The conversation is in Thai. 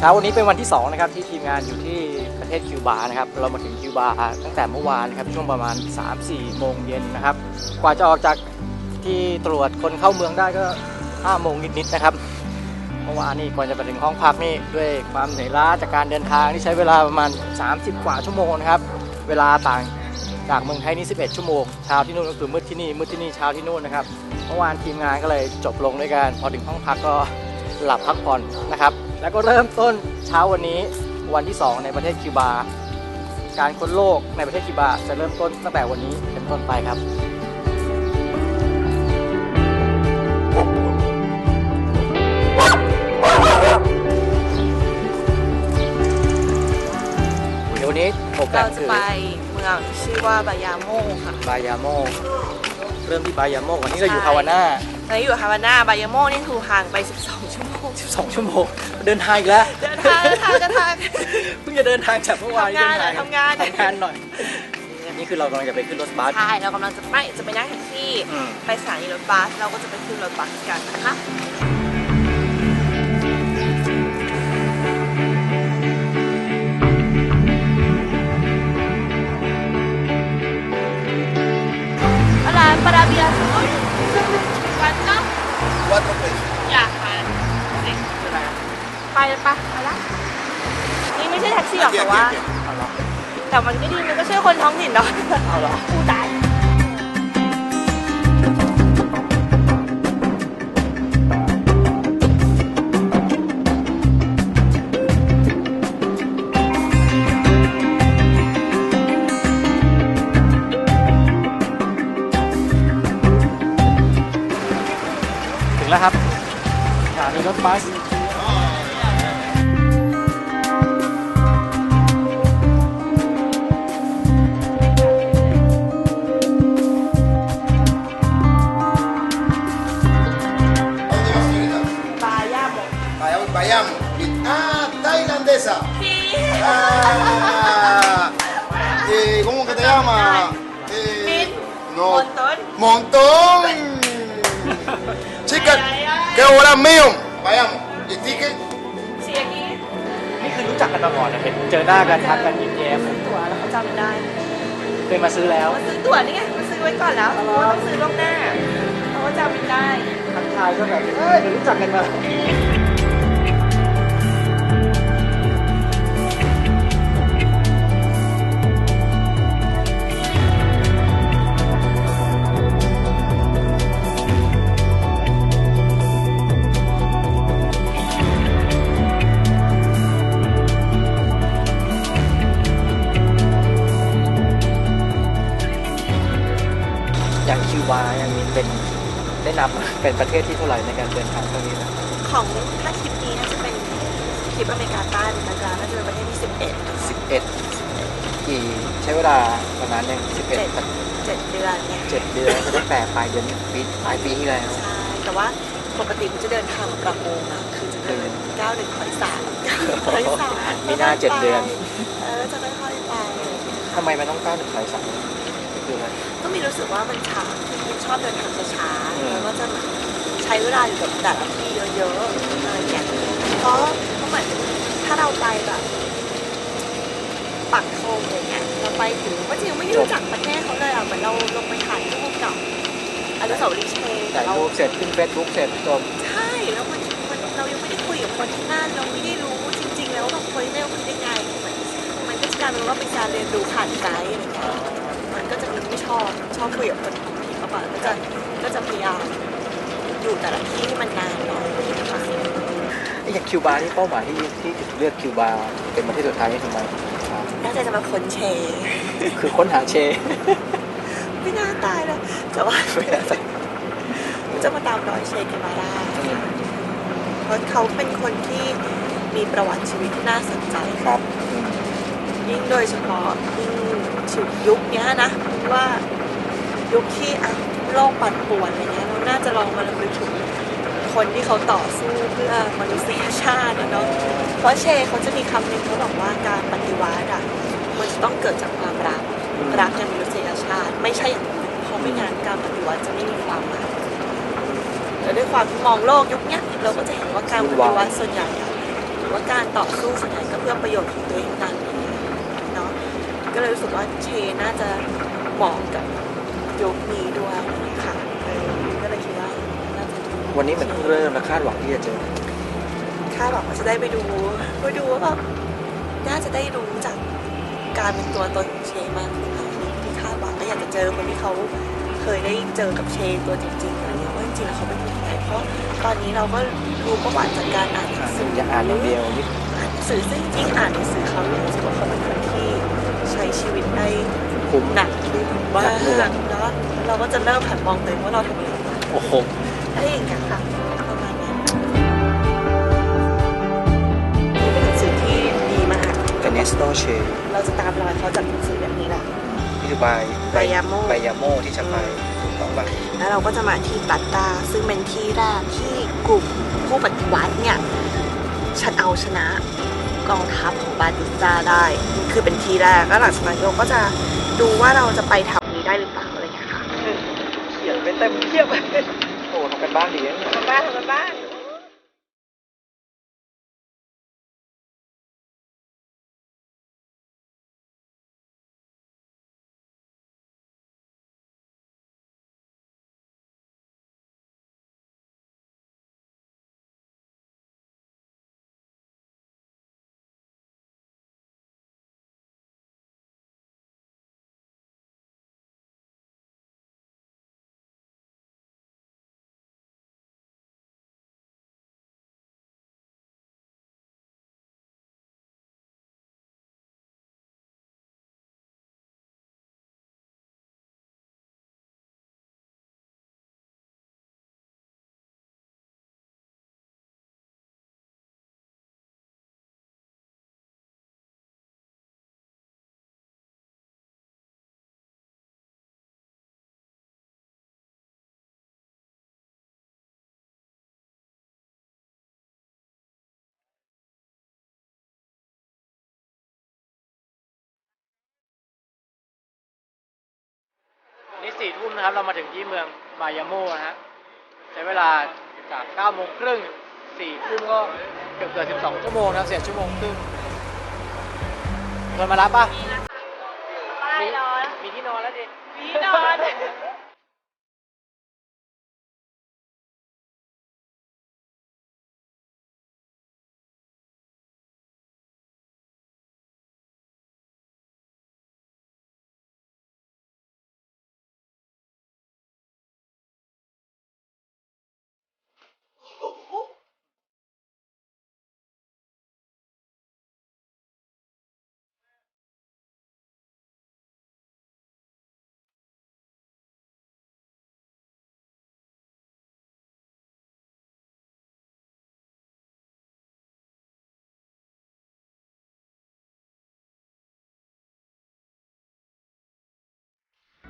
เช้าวันนี้เป็นวันที่2นะครับที่ทีมงานอยู่ที่ประเทศคิวบานะครับเรามาถึงคิวบาตั้งแต่เมื่อวานครับช่วงประมาณ 3-4 โมงเย็นนะครับ กว่าจะออกจากที่ตรวจคนเข้าเมืองได้ก็ 5 โมงนิดๆนะครับเมื่อวานนี่ก่อนจะไปถึงห้องพักนี่ด้วยความเหนื่อยล้าจากการเดินทางที่ใช้เวลาประมาณ 30 กว่าชั่วโมงนะครับเวลาต่างจากเมืองไทยนี่ 11 ชั่วโมง เช้าที่นู่นก็คือมืดที่นี่มืดที่นี่เช้าที่นู่นนะครับ เมื่อวานทีมงานก็เลยจบลงด้วยกัน พอถึงห้องพักก็หลับพักผ่อนนะครับ แล้วก็เริ่มต้นเช้าวันนี้วันที่ 2 ในประเทศคิวบา การค้นโลกในประเทศคิวบาจะเริ่มต้นตั้งแต่วันนี้เป็นต้นไปครับเดี๋ยววันนี้โปรแกรเรามจะคือไปเมืองชื่อว่าบายาโมค่ะ บายาโม เริ่มที่บายาโมก่อนนี่เราอยู่ฮาวาน่า ตอนนี้อยู่ฮาวาน่าบายาโมนี่ถูกห่างไป 12 ชั่วโมง 12 ชั่วโมงเดินทางอีกแล้วเดินทางเดินทางเดินทางเพิ่งจะเดินทางจากเมื่อวานทำงานเดิทำงาน ทำงานหน่อย นี่คือเรากำลังจะไปขึ้นรถบัส ใช่ เรากำลังจะไปจะไปนั่งแท็กซี่อืม ไปสถานีรถบัสเราก็จะไปขึ้นรถบัสกันนะคะอะไรปาราเบียสุดวั ไปเลยปะไปละนี่ไม่ใช่แท็กซี่หรอก Aquí, แต่ aquí, ว่า aquí. เอาเหรอแต่มันก็ดีมันก็ช่วยคนท้องถิ่นเนาะเอาเหรอผู้ตายถึงแล้วครับสถานีรถบัส ¿Cómo que te llamas? Eh, Min. no. Montón. Montón. Chicas, ¿qué hola mío? Vayamos. ¿Y ticket? เสียกี้นี่คือรู้จักกันมาก่อนนะเห็นเจอหน้ากันทักกันยิ้มแย้มตั๋วแล้วเขาจำไม่ได้เคยมาซื้อแล้วมาซื้อตั๋วนี่ไงมาซื้อไว้ก่อนแล้วเพราะว่าต้องซื้อล่วงหน้าเขาก็จำไม่ได้ทักทายก็แบบเอ้ยเดี๋ยวรู้จักกันมา อย่างคิวบายังมีเป็นได้นับเป็นประเทศที่เท่าไหร่ในการเดินทางครั้งนี้นะของถ้าคลิปนี้น่าจะเป็นคลิปอเมริกาใต้เป็นกลางน่าจะเป็นประเทศที่11 11กี่ใช้เวลาประมาณยัง11 7 7เดือนเนี่ยเจ็ดเดือนตั้งแต่ปลายเดือนปีปลายปีที่แล้วใช่แต่ว่าปกติกูจะเดินทางประมงอะคือจะเดินก้าวหนึ่งถอยสามถอยสามมีหน้าเจ็ดเดือนเออจะค่อยๆไปทำไมมันต้องก้าวหนึ่งถอยสามคืออะไร ก็มีรู้สึกว่ามันช้าชอบเดินทางช้าๆแล้วก็จะใช้เวลาอยู่กับแต่ละที่เยอะๆอะไรอย่างเงี้ยเพราะเพราะเหมือนถ้าเราไปแบบปักธงอะไรเงี้ยเราไปถึงก็จริงไม่รู้จักประเทศเขาเลยอะเหมือนเราลงไปถ่ายรูปกับอนุสาวรีย์เชนถ่ายเรารูปเสร็จขึ้นเฟซบุ๊กเสร็จจบใช่แล้วมันมันเรายังไม่ได้คุยกับคนที่นั่นเราไม่ได้รู้จริง ๆ แล้วว่าแบบคนที่นั่นเขาคิดยังไงมันมันก็จะกลายเป็นว่าเป็นการเรียนรู้ผ่านไกด์อะไรเงี้ย ก็จะไม่ชอบชอบคุยกับคนท้องถิ่นมากกว่าก็จะก็จะพยายามอยู่แต่ละที่ให้มันนานหน่อยนะคะไอ้อย่างคิวบานี่เป้าหมายที่ที่เลือกคิวบาเป็นประเทศสุดท้ายนี่ทำไมครับน่าจะจะมาค้นเช คือค้นหาเช ไม่น่าตายแล้วแต่ว่าจะมาตามรอยเชกันมาได้เพราะเขาเป็นคนที่มีประวัติชีวิตที่น่าสนใจครับอืม ยิ่งโดยเฉพาะยิ่งชุดยุคเนี้ยนะว่ายุคที่อะโลกปั่นป่วนอะไรเงี้ยเราน่าจะลองมาลำลึกถึงคนที่เขาต่อสู้เพื่อมนุษยชาติเนาะเพราะเชเขาจะมีคำหนึ่งเขาบอกว่าการปฏิวัติอะมันจะต้องเกิดจากความรักรักในมนุษยชาติ ไม่ใช่อย่างอื่นเพราะไม่งั้นการปฏิวัติจะไม่มีความหมายแต่ด้วยความที่มองโลกยุคนี้เราก็จะเห็นว่าการปฏิวัติส่วนใหญ่อว่าการต่อสู้ส่วนใหญ่ก็เพื่อประโยชน์ของตัวเองกันเน ก็เลยรู้สึกว่าเชน่าจะเหมาะกับยุคนี้ด้วยค่ะเออก็เลยคิดว่าน่าจะดีวันนี้เหมือนเพิ่งเริ่มและคาดหวังที่จะเจอคาดหวังว่าจะได้ไปดูไปดูว่าแบบน่าจะได้รู้จากการเป็นตัวตนของเชมากขึ้นค่ะที่คาดหวังก็อยากจะเจอคนที่เขาเคยได้เจอกับเชตัวจริงๆอะไรเงี้ยว่าจริงๆแล้วเขาเป็นยังไงเพราะตอนนี้เราก็รู้ประวัติจากการอ่านหนังสือจะอ่านอย่างเดียวนิดอ่านหนังสือซึ่งจริงๆอ่านหนังสือเขารู้สึกว่าเขาเป็นคนที่ใช้ชีวิตได้คุ้มหนักดึงมากหนักหน่วงแล้วเราก็จะเริ่มหันมองตัวเองว่าเราทำอะไรบ้างโอ้โหอะไรอย่างเงี้ยค่ะประมาณนั้นนี่เป็นหนังสือที่ดีมากเอเนสโตเชเราจะตามรอยเขาจากหนังสือแบบนี้แหละนี่คือใบใบยาโม่ใบยาโมที่จะไปถูกต้องป่ะแล้วเราก็จะมาที่ตัตตา ซึ่งเป็นที่แรกที่กลุ่มผู้ปฏิวัติเนี่ยชัดเอาชนะ กองทัพของบาติสตาได้ คือเป็นที่แรกแล้วหลังจากนั้นเราก็จะดูว่าเราจะไปทำนี้ได้หรือเปล่าอะไรอย่างเงี้ยค่ะเขียนไปเต็มเทียบโอ้ทำกันบ้านดีนะเนี่ยบ้านทำบ้าน ทุ่มนะครับ เรามาถึงที่เมืองมายาโมนะฮะใช้เวลาจาก9โมงครึ่งสี่ทุ่มก็เกือบเกือบ12 ชั่วโมงนะครับเสียชั่วโมงครึ่งคนมารับป่ะป้ายรอมีที่นอนแล้วดิพี่นอน